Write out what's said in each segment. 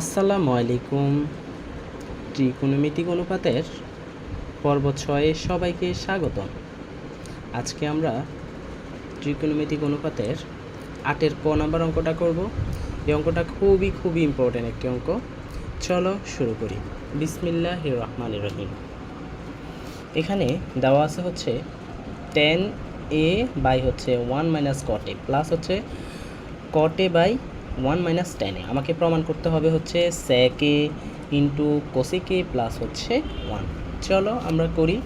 আসসালামু আলাইকুম। ত্রিকোণমিতিক অনুপাতের পর্ব ছয়ে সবাইকে স্বাগতম। আজকে আমরা ত্রিকোণমিতিক অনুপাতের আটের ক নাম্বার অঙ্কটা করব। এই অঙ্কটা খুবই খুবই ইম্পর্ট্যান্ট একটি অঙ্ক। চলো শুরু করি। বিসমিল্লাহ রহমান রহিম। এখানে দেওয়া আছে হচ্ছে টেন এ বাই হচ্ছে one minus cot A plus হচ্ছে কটে বাই ওয়ান মাইনাস টেনে আমাকে প্রমাণ করতে হবে হচ্ছে sec A into cosec A plus হচ্ছে ওয়ান চলো আমরা করি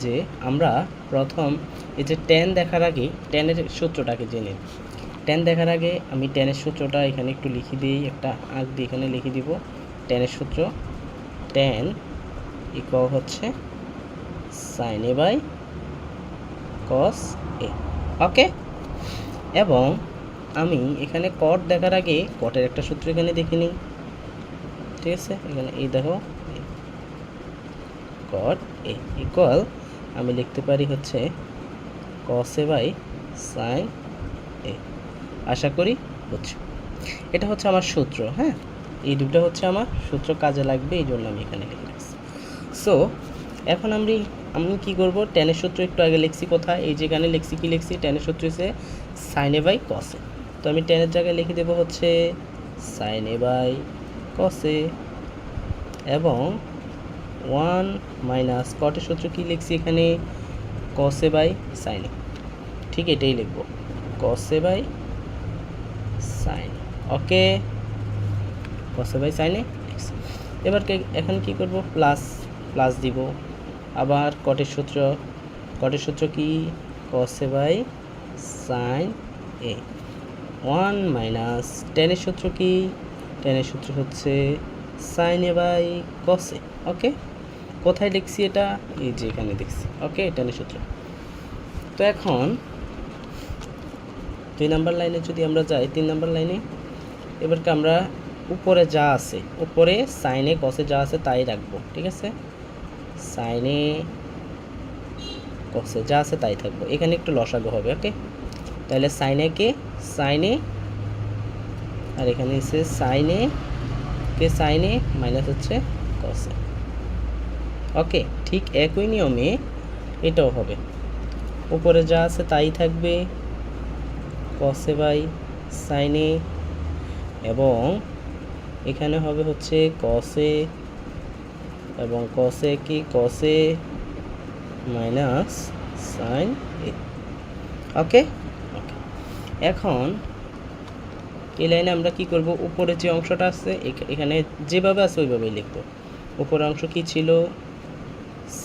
যে আমরা প্রথম এই যে টেন দেখার আগে টেনের সূত্রটাকে জেনে টেন দেখার আগে আমি টেনের সূত্রটা এখানে একটু লিখে দিই, একটা আঁক দিয়ে এখানে লিখে দিব। টেনের সূত্র টেন ইকুয়াল হচ্ছে sine A by cos A okay এবং আমি এখানে কট দেখার আগে কটের একটা সূত্র এখানে দেখে নিই। ঠিক আছে? এখানে এই দেখো কট এ ইকুয়াল আমি লিখতে পারি হচ্ছে কস বাই সাইন এ আশা করি বুঝছ? এটা হচ্ছে আমার সূত্র হ্যাঁ? এই দুটো হচ্ছে আমার সূত্র কাজে লাগবে, এই জন্য আমি এখানে লিখে রাখছি। সো এখন আমি আমি কি করব? টেনের সূত্র একটু আগে লিখছি কোথায়? এই যেখানে লিখছি, কি লিখছি? টেনের সূত্র হচ্ছে সাইনে বাই কসে তো আমি টেনের জায়গায় লিখে দেবো হচ্ছে সাইনে বাই কসে এবং ওয়ান মাইনাস কটের সূত্র কি লিখছি এখানে? কসে বাই সাইনে ঠিক এটাই লিখব। কসে বাই সাইন ওকে কসে বাই সাইনে এবার এখন কি করব? প্লাস প্লাস দিব। আবার কটের সূত্র কটের সূত্র কি? Cos A by sine A one minus টেনের সূত্র কি? টেনের সূত্র হচ্ছে সাইন বাই কসে ওকে কোথায় লিখছি এটা? এই যে এখানে দেখছি ওকে টেনের সূত্র। তো এখন দুই নাম্বার লাইনে যদি আমরা যাই, তিন নাম্বার লাইনে, এবারকে আমরা উপরে যা আছে, উপরে সাইনে কসে যা আছে তাই রাখব, ঠিক আছে? সাইনে কসে যা আছে তাই থাকব। এখানে একটু লসাগু হবে ওকে তাহলে সাইনে কে সাইনে আর এখানে এসে সাইনে কে সাইনে মাইনাস হচ্ছে কসে ওকে ঠিক একই নিয়মে এটাও হবে। উপরে যা আছে তাই থাকবে কসে বাই সাইনে এবং এখানে হবে হচ্ছে কসে এবং কসে কি? কসে মাইনাস সাইন এ ওকে এখন এই লাইনে আমরা কি করব? উপরে যে অংশটা আছে এখানে যেভাবে আছে ওইভাবেই লিখব। উপরের অংশ কি ছিল?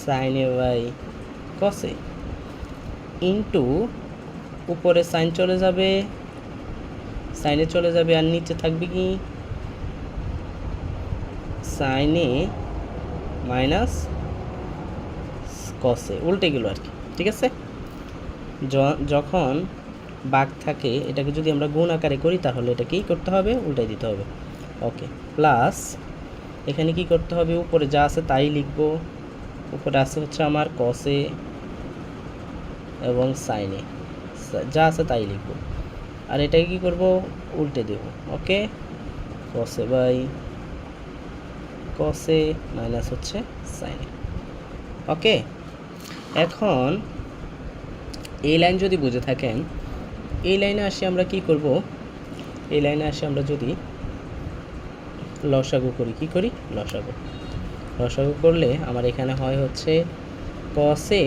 Sine by cos A into উপরে সাইন চলে যাবে। সাইনে চলে যাবে আর নিচে থাকবে কি? সাইনে মাইনাস কসে উল্টে গেল আর কি, ঠিক আছে? যখন বাঘ থাকে, এটাকে যদি আমরা গুণ আকারে করি, তাহলে এটা কি করতে হবে? উল্টাই দিতে হবে। ওকে প্লাস এখানে কি করতে হবে? উপরে যা আছে তাই লিখব। উপরে আছে হচ্ছে আমার কসে এবং সাইনে যা আছে তাই লিখব। আর এটাকে কি করব? উল্টে দেব। ওকে কসে বাই কসে মাইনাস হচ্ছে সাইনে ওকে এখন, এই লাইন যদি বুঝে থাকেন এই লাইনে আসি আমরা কি করব? এই লাইনে আসি আমরা যদি লসাগু করি, কি করি? লসাগু। লসাগু করলে আমার এখানে হয় হচ্ছে কসে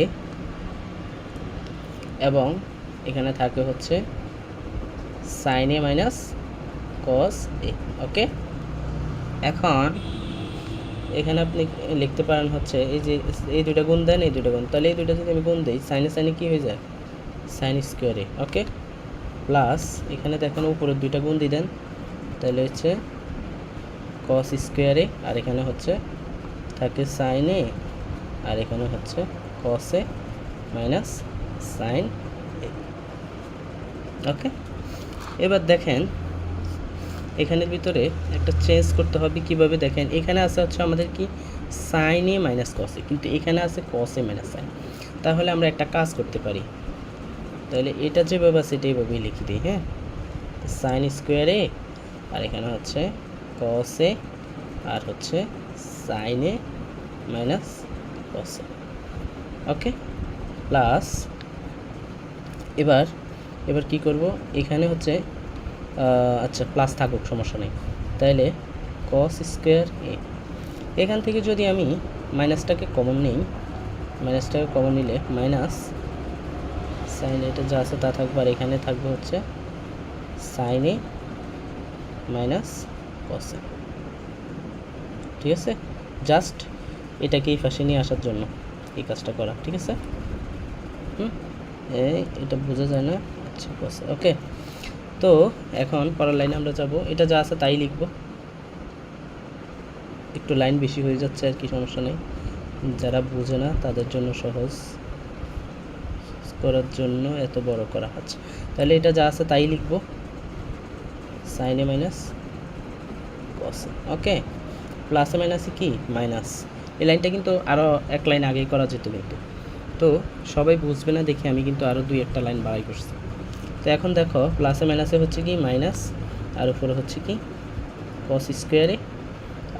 এবং এখানে থাকে হচ্ছে sine A minus cos A ওকে এখন এখানে আপনি লিখতে পারেন হচ্ছে এই যে এই দুইটা গুণ দেন, এই দুইটা গুণ। তাহলে এই দুইটা যদি আমি গুণ দিই সাইনে সাইনে কী হয়ে যায়? সাইন স্কোয়ারে ওকে প্লাস এখানে দেখেন উপরের দুইটা গুণ দিয়ে দেন। তাহলে হচ্ছে কস স্কোয়ারে আর এখানে হচ্ছে থাকে সাইনে আর এখানে হচ্ছে কসে মাইনাস সাইন ওকে এবার দেখেন, এখানের ভিতরে একটা চেঞ্জ করতে হবে কীভাবে দেখেন, এখানে আছে হচ্ছে আমাদের কি সাইন এ মাইনাস কসে কিন্তু এখানে আছে কসে মাইনাস সাইন তাহলে আমরা একটা কাজ করতে পারি। তাহলে এটা যেভাবে আছে, এটা এইভাবেই লিখে দিই হ্যাঁ? সাইন স্কোয়ারে আর এখানে হচ্ছে কস এ, আর হচ্ছে sine A minus cos A. Okay plus এবার এবার কি করব? এখানে হচ্ছে আচ্ছা প্লাস থাকুক, সমস্যা নেই। তাহলে কস স্কোয়ার এ, এখান থেকে যদি আমি মাইনাসটাকে কমন নিই মাইনাসটাকে কমন নিলে মাইনাস সাইন এটা যা আছে তা থাকবে আর এখানে থাকবে হচ্ছে সাইন এ মাইনাস কস ঠিক আছে? জাস্ট এটাকে এই পাশে নিয়ে আসার জন্য এই কাজটা করা, ঠিক আছে? হুম? এটা বোঝা যায় না? আচ্ছা কস ওকে তো এখন পরের লাইনে আমরা যাব। এটা যা আছে তাই লিখব। একটু লাইন বেশি হয়ে যাচ্ছে আর কি, সমস্যা নেই। যারা বুঝে না, তাদের জন্য সহজ। করার জন্য এত বড় করা হচ্ছে তাহলে এটা যা আছে তাই লিখব। সাইনে মাইনাস কসে ওকে প্লাসে মাইনাসে কি? মাইনাস এই লাইনটা কিন্তু আরও এক লাইন আগেই করা যেত কিন্তু। তো সবাই বুঝবে না দেখে আমি কিন্তু আরও দুই একটা লাইন বাড়াই করছি। তো এখন দেখো প্লাসে মাইনাসে হচ্ছে কি? মাইনাস আর উপরে হচ্ছে কি? কস স্কোয়ারে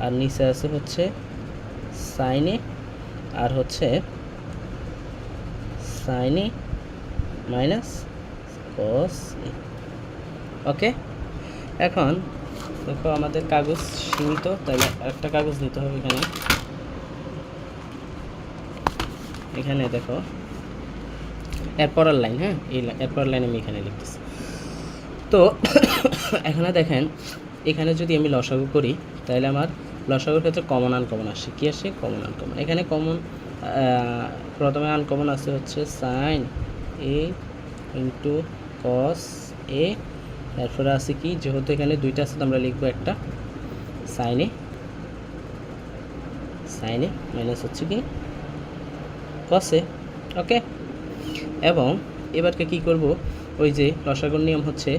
আর নিচে আছে হচ্ছে সাইনে আর হচ্ছে সাইনে মাইনাস কস ওকে? এখন দেখো আমাদের কাগজ সীমিত, তাহলে একটা কাগজ নিতে হবে এখানে। এখানে দেখো এরপরের লাইন হ্যাঁ? এই এরপরের লাইন আমি এখানে লিখতেছি। তো এখানে দেখেন, এখানে যদি আমি লসাগু করি, তাহলে আমার লসাগুর ক্ষেত্রে কমন আনকমন আসে। কী আসে? কমন আনকমন এখানে কমন প্রথমে আনকমন আছে হচ্ছে সাইন এ ইন্টু কস এ। তারপরে আছে কি? যেহেতু এখানে দুইটা আছে আমরা লিখব একটা সাইনে সাইনে মাইনাস হচ্ছে কি? কসে ওকে এবং এবারকে কি করব? ওই যে লসাগুর নিয়ম হচ্ছে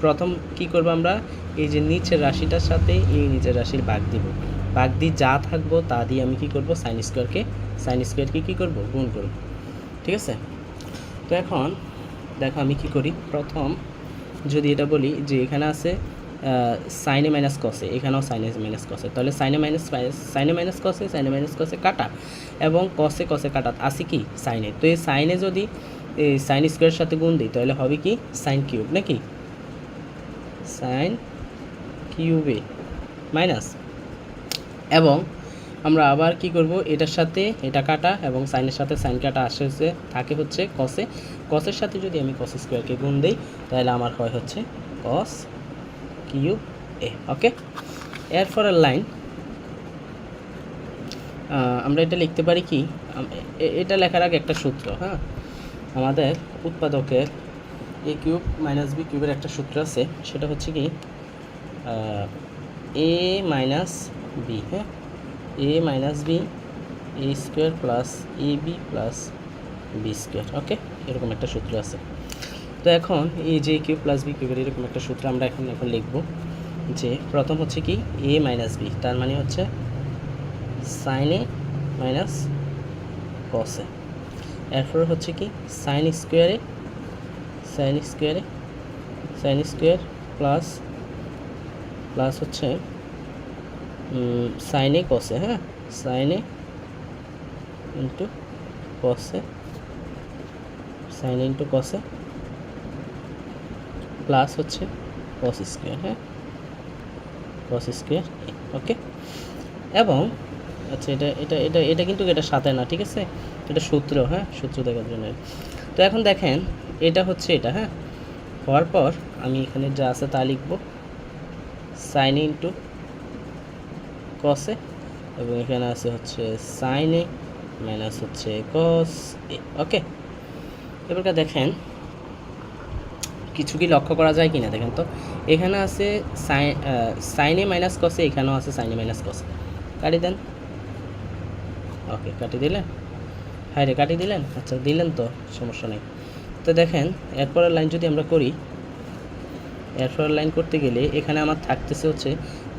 প্রথম কি করব আমরা? এই যে নিচের রাশিটার সাথে এই নিচের রাশির ভাগ দিব। ভাগ দিয়ে যা থাকব তা দিয়ে আমি কি করব? সাইন স্কোয়ারকে সাইন স্কোয়ারকে কি করব? গুণ করব। ঠিক আছে? তো এখন দেখো আমি কি করি? প্রথম যদি এটা বলি যে এখানে আছে সাইনে মাইনাস কসে এখানেও সাইনে মাইনাস কসে তাহলে সাইনে মাইনাস সাইনে মাইনাস কসে সাইনে মাইনাস কসে কাটা। এবং কসে কসে কাটা, আছে কি? সাইনে তো এই সাইনে যদি সাইন স্কোয়ারের সাথে গুণ দিই, তাহলে হবে কি? সাইন কিউব নাকি? সাইন কিউবে মাইনাস এবং আমরা আবার কি করব? এটার সাথে এটা কাটা এবং সাইনের সাথে সাইন কাটা আসে থাকে হচ্ছে কসে কসের সাথে যদি আমি কস স্কোয়ারকে গুণ দিই, তাহলে আমার হয় হচ্ছে কস কিউ এ ওকে এরপরের লাইন আমরা এটা লিখতে পারি কি? এটা লেখার আগে একটা সূত্র হ্যাঁ? আমাদের উৎপাদকের এ কিউব মাইনাস বি কিউবের একটা সূত্র আছে, সেটা হচ্ছে কি এ মাইনাস বি হ্যাঁ? A minus B A square plus A B plus B square okay এরকম একটা সূত্র আছে। তো এখন এই যে কিউ প্লাস বি কিউবের এরকম একটা সূত্র আমরা এখন এখন লিখব যে প্রথম হচ্ছে কি এ মাইনাস বি তার মানে হচ্ছে সাইন এ মাইনাস কসে এরপর হচ্ছে কি সাইন স্কোয়ারে সাইন স্কোয়ারে সাইন স্কোয়ার প্লাস প্লাস হচ্ছে সাইনে কসে হ্যাঁ? সাইনে ইন্টু কসে সাইন ইন্টু কসে প্লাস হচ্ছে কস স্কোয়ার হ্যাঁ? কস স্কোয়ার ওকে এবং আচ্ছা এটা এটা এটা এটা কিন্তু এটা সাথে না, ঠিক আছে? এটা সূত্র হ্যাঁ? সূত্র দেখার জন্য। তো এখন দেখেন, এটা হচ্ছে এটা হ্যাঁ? হওয়ার পর আমি এখানে যা আছে তা লিখব। সাইন ইন্টু কসে এবং এখানে আছে হচ্ছে সাইন এ মাইনাস হচ্ছে কস এ ওকে এবারকার দেখেন, কিছু কি লক্ষ্য করা যায় কিনা? দেখেন তো, এখানে আছে সাইন সাইনে মাইনাস কসে এখানেও আছে সাইনে মাইনাস কসে কাটি দেন। ওকে কাটি দিলেন? হ্যাঁ রে, কাটি দিলেন? আচ্ছা দিলেন তো, সমস্যা নেই। তো দেখেন, এরপরের লাইন যদি আমরা করি, এরপরের লাইন করতে গেলে এখানে আমার থাকতেছে হচ্ছে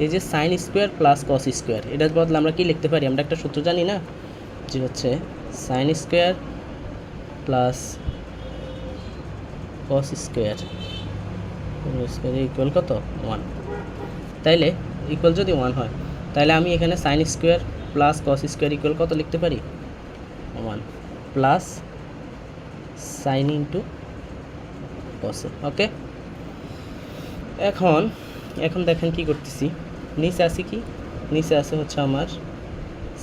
এই যে sine square plus cos square এটার বদলে আমরা কি লিখতে পারি? আমরা একটা সূত্র জানি না? যে হচ্ছে sine square plus cos square square equal কত? ওয়ান তাইলে ইকুয়াল যদি ওয়ান হয় তাহলে আমি এখানে sine square plus cos square equal কত লিখতে পারি? One plus sine into কসে okay এখন এখন দেখেন কি করতেছি। নিচে আছে কি? নিচে আছে হচ্ছে আমার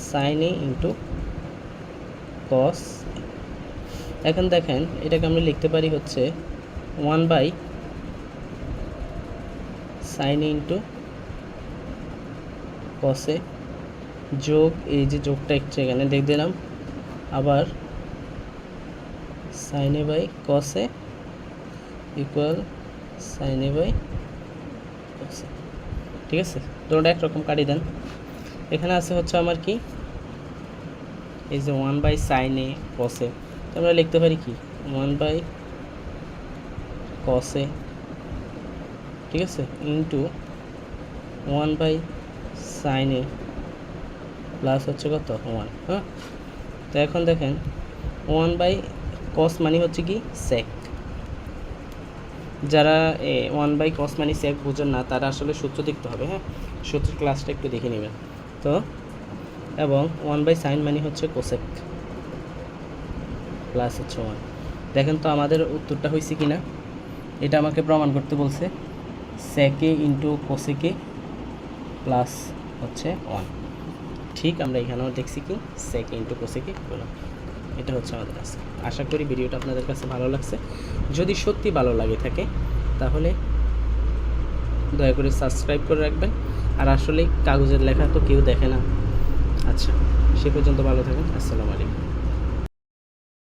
সাইন এ ইন্টু কস এখন দেখেন, এটাকে আমরা লিখতে পারি হচ্ছে one by sine into cos A যোগ এই যে যোগটা একটু এখানে দেখ দিলাম। আবার সাইনে বাই কসে ইকুয়াল সাইনে বাই ঠিক আছে? দুটোটা একরকম কাটি দেন। এখানে আছে হচ্ছে আমার কি? এই যে ওয়ান বাই সাইনে কসে তো আমরা লিখতে পারি কি? ওয়ান বাই কসে ঠিক আছে? ইন্টু ওয়ান বাই সাইনে প্লাস হচ্ছে কত? ওয়ান হ্যাঁ? তো এখন দেখেন ওয়ান বাই কস মানে হচ্ছে কি? সেক যারা ওয়ান বাই কস মানে সেক বুঝেন না, তারা আসলে সূত্র দেখতে হবে হ্যাঁ? সূত্রের ক্লাসটা একটু দেখে নেবেন। তো, এবং ওয়ান বাই সাইন মানি হচ্ছে কোসেক প্লাস হচ্ছে ওয়ান দেখেন তো আমাদের উত্তরটা হয়েছে কি না এটা আমাকে প্রমাণ করতে বলছে। সেকে ইন্টু কোসেকে প্লাস হচ্ছে ওয়ান ঠিক, আমরা এখানেও দেখছি কি? সেকে ইন্টু কোসেকে বললাম। এটা হচ্ছে আমাদের আজকে আশা করি ভিডিওটা আপনাদের কাছে ভালো লাগছে। যদি সত্যি ভালো লাগে থাকে, তাহলে দয়া করে সাবস্ক্রাইব করে রাখবেন। আর আসলে কাগজের লেখা তো কেউ দেখে না। আচ্ছা সে পর্যন্ত ভালো থাকুন। আসসালামু আলাইকুম।